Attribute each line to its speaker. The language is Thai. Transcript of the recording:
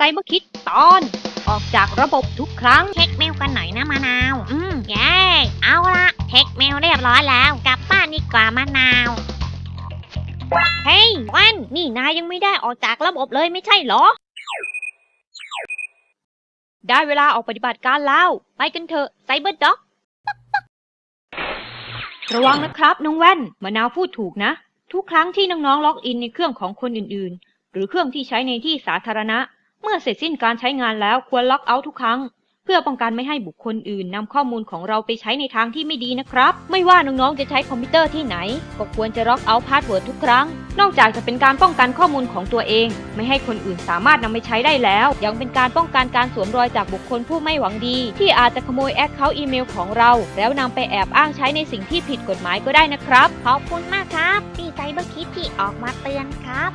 Speaker 1: ไซเบอร์คิดตอน ออกจากระบบทุกครั้ง
Speaker 2: เช็คเมลกันหน่อยนะมะนาว อืมเย้เอาละเช็คเมลเรียบร้อยแล้ว กลับบ้านดีกว่ามะนาว
Speaker 1: เฮ้ยวันนี่นายยังไม่ได้ออกจากระบบเลยไม่ใช่เหรอ ได้เวลาออกปฏิบัติการแล้ว ไปกันเถอะไซเบอร์ด็อก ระวังนะครับน้องแว่นมะนาวพูดถูกนะ ทุกครั้งที่น้องๆล็อกอินในเครื่องของคนอื่นๆ หรือเครื่องที่ใช้ในที่สาธารณะ เมื่อเสร็จสิ้นการใช้งานแล้วควรล็อกเอาท์ทุกครั้ง เพื่อป้องกันไม่ให้บุคคลอื่นนำข้อมูลของเราไปใช้ในทางที่ไม่ดีนะครับ ไม่ว่าน้องๆจะใช้คอมพิวเตอร์ที่ไหน ก็ควรจะล็อกเอาท์พาสเวิร์ดทุกครั้ง นอกจากจะเป็นการป้องกันข้อมูลของตัวเอง ไม่ให้คนอื่นสามารถนำไปใช้ได้แล้ว ยังเป็นการป้องกันการสวมรอยจากบุคคลผู้ไม่หวังดี ที่อาจจะขโมยแอคเคาท์อีเมลของเรา แล้วนำไปแอบอ้างใช้ในสิ่งที่ผิดกฎหมายก็ได้นะครับ
Speaker 2: ขอบคุณมากครับพี่ไซเบอร์คิดที่ออกมาเตือนครับ